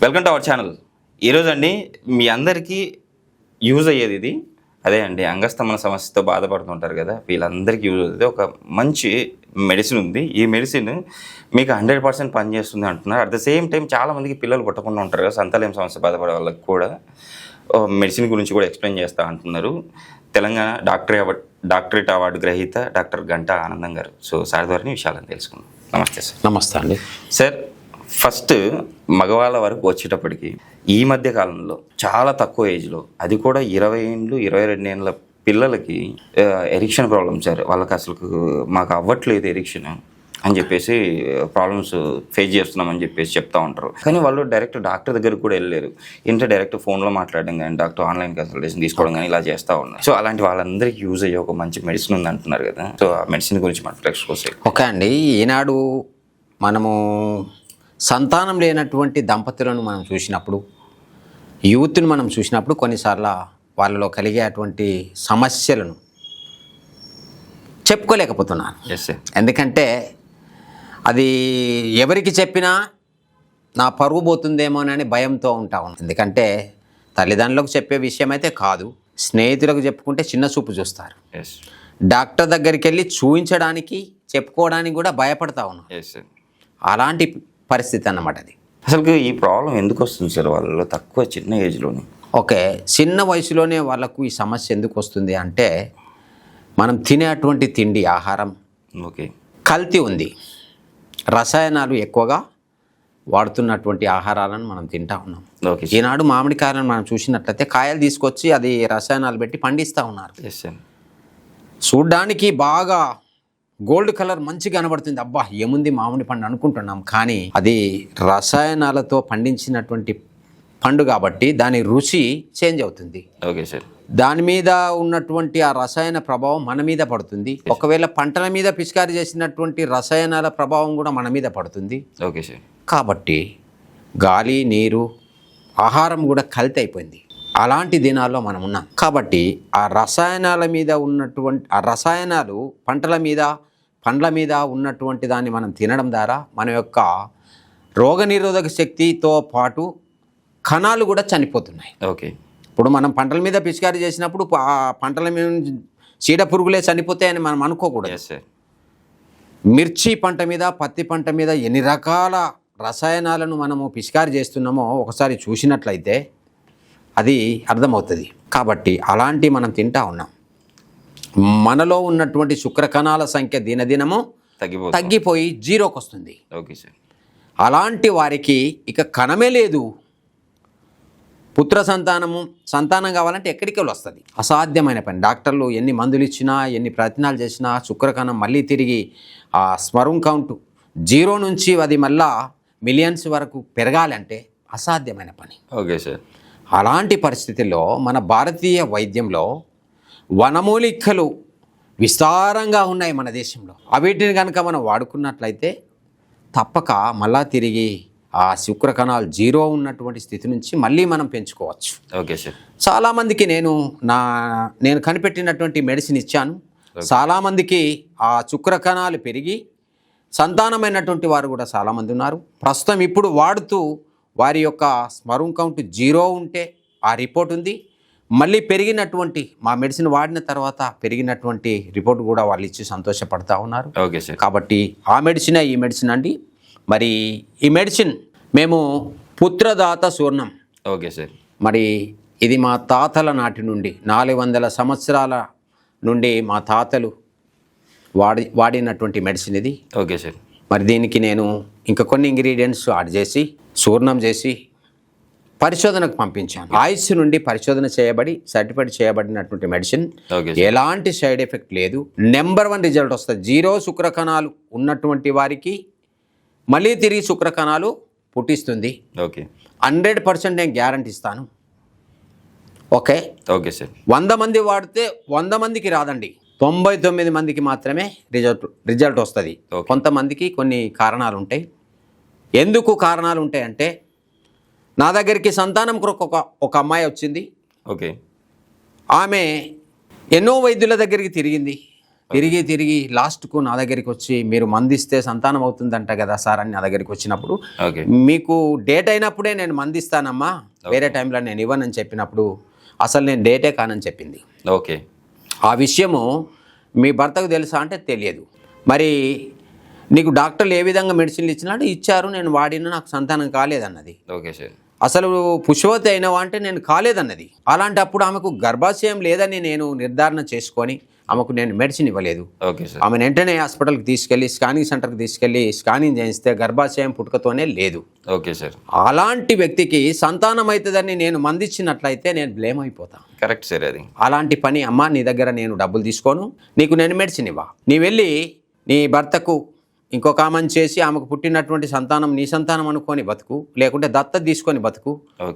Welcome to our channel. ఈరోజు అండి మీ అందరికీ యూజ్ అయ్యేది ఇది. అదే అండి అంగస్తమన సమస్యతో బాధపడుతుంటారు కదా వీళ్ళందరికీ యూజ్ అవుతుంది. ఒక మంచి మెడిసిన్ ఉంది. ఈ మెడిసిన్ మీకు హండ్రెడ్ పర్సెంట్ పనిచేస్తుంది అంటున్నారు. అట్ ద సేమ్ టైం చాలా మందికి పిల్లలు పుట్టకుండా ఉంటారు కదా సంతానం సమస్య బాధపడే వాళ్ళకి కూడా. మెడిసిన్ గురించి కూడా ఎక్స్ప్లెయిన్ చేస్తా అంటున్నారు. Telangana doctor award doctorate award గ్రహీత డాక్టర్ గంటా ఆనందం గారు. సో సార్ ద్వారా విషయాలను తెలుసుకుందాం. నమస్తే సార్. నమస్తే అండి. సార్ ఫస్ట్ మగవాళ్ళ వరకు వచ్చేటప్పటికి ఈ మధ్య కాలంలో చాలా తక్కువ ఏజ్లో అది కూడా ఇరవై ఏండ్లు ఇరవై రెండు ఏండ్ల పిల్లలకి ఎరిక్షన్ ప్రాబ్లమ్స్ సార్. వాళ్ళకి అసలు మాకు అవ్వట్లేదు ఎరిక్షన్ అని చెప్పేసి ప్రాబ్లమ్స్ ఫేస్ చేస్తున్నామని చెప్పేసి చెప్తా ఉంటారు. కానీ వాళ్ళు డైరెక్ట్ డాక్టర్ దగ్గరికి కూడా వెళ్ళలేరు. ఇంట్లో డైరెక్ట్ ఫోన్లో మాట్లాడడం కానీ డాక్టర్ ఆన్లైన్ కన్సల్టేషన్ తీసుకోవడం కానీ ఇలా చేస్తూ ఉన్నారు. సో అలాంటి వాళ్ళందరికీ యూజ్ అయ్యే ఒక మంచి మెడిసిన్ ఉంది అంటున్నారు కదా. సో ఆ మెడిసిన్ గురించి మన ఫ్లెక్స్ కోసం ఓకే అండి. ఈనాడు మనము సంతానం లేనటువంటి దంపతులను మనం చూసినప్పుడు యూత్ని మనం చూసినప్పుడు కొన్నిసార్లు వాళ్ళలో కలిగేటువంటి సమస్యలను చెప్పుకోలేకపోతున్నాను. ఎందుకంటే అది ఎవరికి చెప్పినా నా పరువు పోతుందేమోనని భయంతో ఉంటా ఉన్నాను. ఎందుకంటే తల్లిదండ్రులకు చెప్పే విషయం అయితే కాదు స్నేహితులకు చెప్పుకుంటే చిన్న చూపు చూస్తారు. ఎస్ డాక్టర్ దగ్గరికి వెళ్ళి చూపించడానికి చెప్పుకోవడానికి కూడా భయపడతా ఉన్నాను. అలాంటి పరిస్థితి అన్నమాట అది. అసలు ఈ ప్రాబ్లం ఎందుకు వస్తుంది సార్ వాళ్ళలో? తక్కువ చిన్న ఏజ్లోనే ఓకే చిన్న వయసులోనే వాళ్ళకు ఈ సమస్య ఎందుకు వస్తుంది అంటే మనం తినేటువంటి తిండి ఆహారం ఓకే. కల్తీ ఉంది. రసాయనాలు ఎక్కువగా వాడుతున్నటువంటి ఆహారాలను మనం తింటా ఉన్నాం. ఓకే ఈనాడు మామిడికాయలను మనం చూసినట్లయితే కాయలు తీసుకొచ్చి అది రసాయనాలు పెట్టి పండిస్తూ ఉన్నారు. చూడ్డానికి బాగా గోల్డ్ కలర్ మంచిగా కనబడుతుంది. అబ్బా ఏముంది మామిడి పండు అనుకుంటున్నాం. కానీ అది రసాయనాలతో పండించినటువంటి పండు కాబట్టి దాని రుచి చేంజ్ అవుతుంది. Okay sir. దాని మీద ఉన్నటువంటి ఆ రసాయన ప్రభావం మన మీద పడుతుంది. ఒకవేళ పంటల మీద పిచికారి చేసినటువంటి రసాయనాల ప్రభావం కూడా మన మీద పడుతుంది. Okay sir. కాబట్టి గాలి నీరు ఆహారం కూడా కల్తీ అయిపోయింది అలాంటి దినాల్లో మనం ఉన్నాం. కాబట్టి ఆ రసాయనాల మీద ఉన్నటువంటి ఆ రసాయనాలు పంటల మీద పండ్ల మీద ఉన్నటువంటి దాన్ని మనం తినడం ద్వారా మన యొక్క రోగనిరోధక శక్తితో పాటు కణాలు కూడా చనిపోతున్నాయి. ఓకే. ఇప్పుడు మనం పంటల మీద పిచికారి చేసినప్పుడు ఆ పంటల మీద చీడ పురుగులే చనిపోతాయని మనం అనుకోకూడదు. సార్ మిర్చి పంట మీద పత్తి పంట మీద ఎన్ని రకాల రసాయనాలను మనము పిచికారి చేస్తున్నామో ఒకసారి చూసినట్లయితే అది అర్థమవుతుంది. కాబట్టి అలాంటి మనం తింటా ఉన్నాం. మనలో ఉన్నటువంటి శుక్రకణాల సంఖ్య దినదినము తగ్గిపోతుంది తగ్గిపోయి జీరోకి వస్తుంది ఓకే సార్. అలాంటి వారికి ఇక కణమే లేదు. పుత్ర సంతానము సంతానం కావాలంటే ఎక్కడికి వెళ్ళి వస్తుంది అసాధ్యమైన పని. డాక్టర్లు ఎన్ని మందులు ఇచ్చినా ఎన్ని ప్రయత్నాలు చేసినా శుక్రకణం మళ్ళీ తిరిగి ఆ స్మరం కౌంట్. జీరో నుంచి అది మళ్ళా మిలియన్స్ వరకు పెరగాలంటే అసాధ్యమైన పని. Okay sir. అలాంటి పరిస్థితుల్లో మన భారతీయ వైద్యంలో వనమూలికలు విస్తారంగా ఉన్నాయి మన దేశంలో. అవిటిని కనుక మనం వాడుకున్నట్లయితే తప్పక మళ్ళా తిరిగి ఆ శుక్ర కణాలు జీరో ఉన్నటువంటి స్థితి నుంచి మళ్ళీ మనం పెంచుకోవచ్చు. Okay sir. చాలామందికి నేను నా నేను కనిపెట్టినటువంటి మెడిసిన్ ఇచ్చాను. చాలామందికి ఆ శుక్ర కణాలు పెరిగి సంతానమైనటువంటి వారు కూడా చాలామంది ఉన్నారు. ప్రస్తుతం ఇప్పుడు వాడుతూ వారి యొక్క స్మరం కౌంట్ జీరో ఉంటే ఆ రిపోర్ట్ ఉంది. మళ్ళీ పెరిగినటువంటి మా మెడిసిన్ వాడిన తర్వాత పెరిగినటువంటి రిపోర్ట్ కూడా వాళ్ళు ఇచ్చి సంతోషపడతా ఉన్నారు. Okay sir. కాబట్టి ఆ మెడిసినే ఈ మెడిసిన్ అండి. మరి ఈ మెడిసిన్ మేము పుత్రదాత సూర్ణం ఓకే సార్. మరి ఇది మా తాతల నాటి నుండి నాలుగు వందల సంవత్సరాల నుండి మా తాతలు వాడి వాడినటువంటి మెడిసిన్ ఇది. Okay sir. మరి దీనికి నేను ఇంకా కొన్ని ఇంగ్రీడియంట్స్ యాడ్ చేసి చూర్ణం చేసి పరిశోధనకు పంపించాను. ఆయుష్ నుండి పరిశోధన చేయబడి సర్టిఫైడ్ చేయబడినటువంటి మెడిసిన్ ఎలాంటి సైడ్ ఎఫెక్ట్ లేదు. నెంబర్ వన్ రిజల్ట్ వస్తుంది. జీరో శుక్రకణాలు ఉన్నటువంటి వారికి మళ్ళీ తిరిగి శుక్రకణాలు పుట్టిస్తుంది. ఓకే హండ్రెడ్ పర్సెంట్ నేను గ్యారంటీ ఇస్తాను. ఓకే ఓకే సార్ వంద మంది వాడితే వంద మందికి రాదండి. తొంభై తొమ్మిది మందికి మాత్రమే రిజల్ట్ రిజల్ట్ వస్తుంది. కొంతమందికి కొన్ని కారణాలు ఉంటాయి ఎందుకు కారణాలు ఉంటాయంటే నా దగ్గరికి సంతానం కొరకు ఒక ఒక అమ్మాయి వచ్చింది. ఓకే. ఆమె ఎన్నో వైద్యుల దగ్గరికి తిరిగింది. తిరిగి తిరిగి లాస్ట్కు నా దగ్గరికి వచ్చి మీరు మందిస్తే సంతానం అవుతుందంట కదా సార్ అని నా దగ్గరికి వచ్చినప్పుడు ఓకే. మీకు డేట్ అయినప్పుడే నేను మందిస్తానమ్మా. వేరే టైంలో నేను ఇవ్వనని చెప్పినప్పుడు అసలు నేను డేటే కానని చెప్పింది. ఓకే. ఆ విషయము మీ భర్తకు తెలుసా అంటే తెలియదు. మరి నీకు డాక్టర్లు ఏ విధంగా మెడిసిన్లు ఇచ్చినాడు? ఇచ్చారు నేను వాడిన నాకు సంతానం కాలేదన్నది. Okay sir. అసలు పుష్పవతి అయినవా అంటే నేను కాలేదన్నది. అలాంటప్పుడు ఆమెకు గర్భాశయం లేదని నేను నిర్ధారణ చేసుకొని ఆమెకు నేను మెడిసిన్ ఇవ్వలేదు. Okay sir. ఆమెను వెంటనే హాస్పిటల్కి తీసుకెళ్ళి స్కానింగ్ సెంటర్కి తీసుకెళ్ళి స్కానింగ్ చేయిస్తే గర్భాశయం పుట్టుకతోనే లేదు. Okay sir. అలాంటి వ్యక్తికి సంతానం అవుతుందని నేను మందిచ్చినట్లయితే నేను బ్లేమ్ అయిపోతా. కరెక్ట్ సార్ అది. అలాంటి పని అమ్మ నీ దగ్గర నేను డబ్బులు తీసుకోను నీకు నేను మెడిసిన్ ఇవ్వ. నీ వెళ్ళి నీ భర్తకు ఇంకొక ఆమెను చేసి ఆమెకు పుట్టినటువంటి సంతానం నీ సంతానం అనుకొని బతుకు లేకుంటే దత్త తీసుకొని బతుకు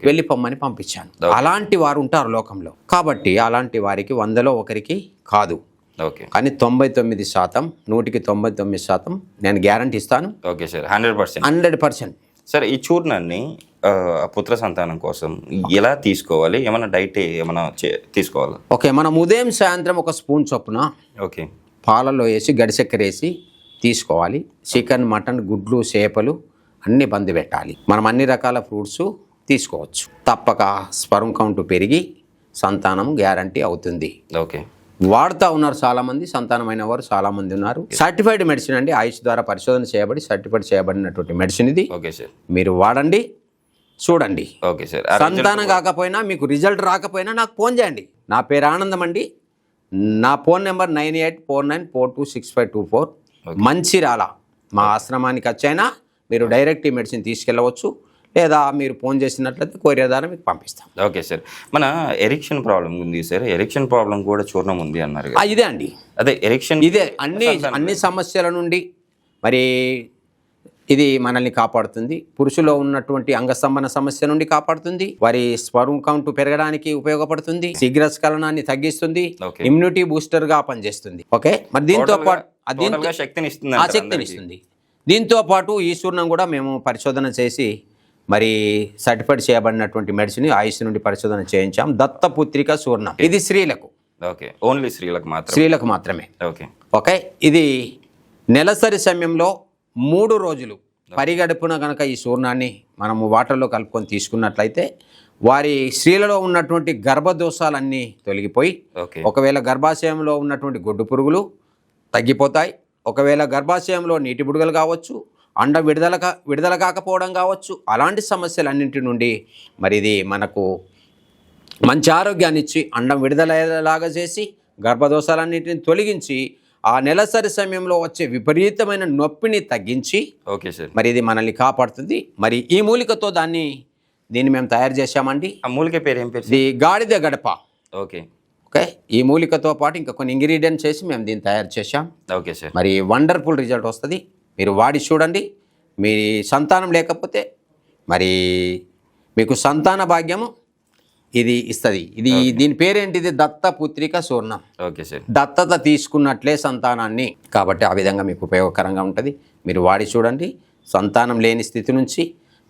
వెళ్ళి పొమ్మని పంపించాను. అలాంటి వారు ఉంటారు లోకంలో. కాబట్టి అలాంటి వారికి వందలో ఒకరికి కాదు. ఓకే. కానీ తొంభై తొమ్మిది శాతం నూటికి తొంభై తొమ్మిది శాతం నేను గ్యారంటీ ఇస్తాను. Okay sir hundred percent hundred percent sir ఈ చూర్ణాన్ని పుత్ర సంతానం కోసం ఎలా తీసుకోవాలి? ఏమైనా డైట్ ఏమైనా తీసుకోవాలా? ఓకే మనం ఉదయం సాయంత్రం ఒక స్పూన్ చొప్పున ఓకే. పాలలో వేసి గడిచెక్కర వేసి తీసుకోవాలి. చికెన్ మటన్ గుడ్లు చేపలు అన్ని బంద్ పెట్టాలి. మనం అన్ని రకాల ఫ్రూట్స్ తీసుకోవచ్చు. తప్పక స్పరం కౌంట్ పెరిగి సంతానం గ్యారంటీ అవుతుంది. ఓకే. వాడుతూ ఉన్నారు చాలామంది సంతానమైన వారు చాలామంది ఉన్నారు. సర్టిఫైడ్ మెడిసిన్ అండి. ఆయుష్ ద్వారా పరిశోధన చేయబడి సర్టిఫైడ్ చేయబడినటువంటి మెడిసిన్ ఇది. Okay sir. మీరు వాడండి చూడండి. Okay sir. సంతానం కాకపోయినా మీకు రిజల్ట్ రాకపోయినా నాకు ఫోన్ చేయండి. నా పేరు ఆనందం అండి. నా phone number nine eight four nine four two six five two four. Mancherial మా ఆశ్రమానికి వచ్చైనా మీరు డైరెక్ట్ ఈ మెడిసిన్ తీసుకెళ్ళవచ్చు లేదా మీరు ఫోన్ చేసినట్లయితే కొరియర్ ద్వారా మీకు పంపిస్తాం. ఓకే సార్ మన ఎరిక్షన్ ప్రాబ్లం ఉంది సార్ ఎరిక్షన్ ప్రాబ్లం కూడా చూర్ణం ఉంది అన్నారు ఇదే అండి. అదే ఎరిక్షన్ ఇదే అన్ని అన్ని సమస్యల నుండి మరి ఇది మనల్ని కాపాడుతుంది. పురుషులో ఉన్నటువంటి అంగస్తంభన సమస్య నుండి కాపాడుతుంది. వారి స్పర్మ్ కౌంట్ పెరగడానికి ఉపయోగపడుతుంది. శీఘ్రస్ఖలనాన్ని తగ్గిస్తుంది. ఇమ్యూనిటీ బూస్టర్గా పనిచేస్తుంది. ఓకే మరి దీంతో పాటు శక్తిని ఇస్తుంది ఆ శక్తిని. ఇస్తుంది దీంతో పాటు ఈ చూర్ణం కూడా మేము పరిశోధన చేసి మరి సర్టిఫైడ్ చేయబడినటువంటి మెడిసిన్ ఆయుష్ నుండి పరిశోధన చేయించాం. దత్తపుత్రిక చూర్ణం ఇది స్త్రీలకు. ఓకే ఓన్లీ స్త్రీలకు మాత్రం స్త్రీలకు మాత్రమే. ఓకే ఓకే ఇది నెలసరి సమయంలో మూడు రోజులు పరిగడుపున కనుక ఈ చూర్ణాన్ని మనము వాటర్లో కలుపుకొని తీసుకున్నట్లయితే వారి స్త్రీలలో ఉన్నటువంటి గర్భదోషాలన్నీ తొలగిపోయి ఒకవేళ గర్భాశయంలో ఉన్నటువంటి గొడ్డు పురుగులు తగ్గిపోతాయి ఒకవేళ గర్భాశయంలో నీటి బుడగలు కావచ్చు అండ విడుదల విడుదల కాకపోవడం కావచ్చు అలాంటి సమస్యలన్నింటి నుండి మరి ఇది మనకు మంచి ఆరోగ్యాన్ని ఇచ్చి అండం విడుదలయ్యేలాగా చేసి గర్భదోషాలన్నింటిని తొలగించి ఆ నెలసరి సమయంలో వచ్చే విపరీతమైన నొప్పిని తగ్గించి ఓకే సార్. మరి ఇది మనల్ని కాపాడుతుంది. మరి ఈ మూలికతో దాన్ని దీన్ని మేము తయారు చేశామండి. ఆ మూలిక పేరు ఏం పేరు? ఇది గాడిద గడప. ఓకే. ఓకే? ఈ మూలికతో పాటు ఇంకా కొన్ని ఇంగ్రీడియంట్స్ చేసి మేము దీన్ని తయారు చేశాం. Okay sir. మరి వండర్ఫుల్ రిజల్ట్ వస్తుంది. మీరు వాడి చూడండి. మీ సంతానం లేకపోతే మరి మీకు సంతాన భాగ్యము ఇది ఇస్తుంది. ఇది దీని పేరేంటిది? దత్త పుత్రిక సూర్ణం ఓకే సార్. దత్తత తీసుకున్నట్లే సంతానాన్ని. కాబట్టి ఆ విధంగా మీకు ఉపయోగకరంగా ఉంటుంది. మీరు వాడి చూడండి. సంతానం లేని స్థితి నుంచి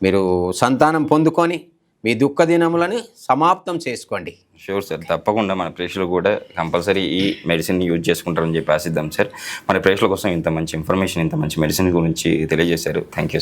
మీరు సంతానం పొందుకొని మీ దుఃఖ దినములను సమాప్తం చేసుకోండి. Sure sir. తప్పకుండా మన ప్రేక్షకులు కూడా కంపల్సరీ ఈ మెడిసిన్ యూజ్ చేసుకుంటారని చెప్పి ఆశిద్దాం సార్. మన ప్రేక్షకుల కోసం ఇంత మంచి ఇన్ఫర్మేషన్ ఇంత మంచి మెడిసిన్ గురించి తెలియజేశారు. Thank you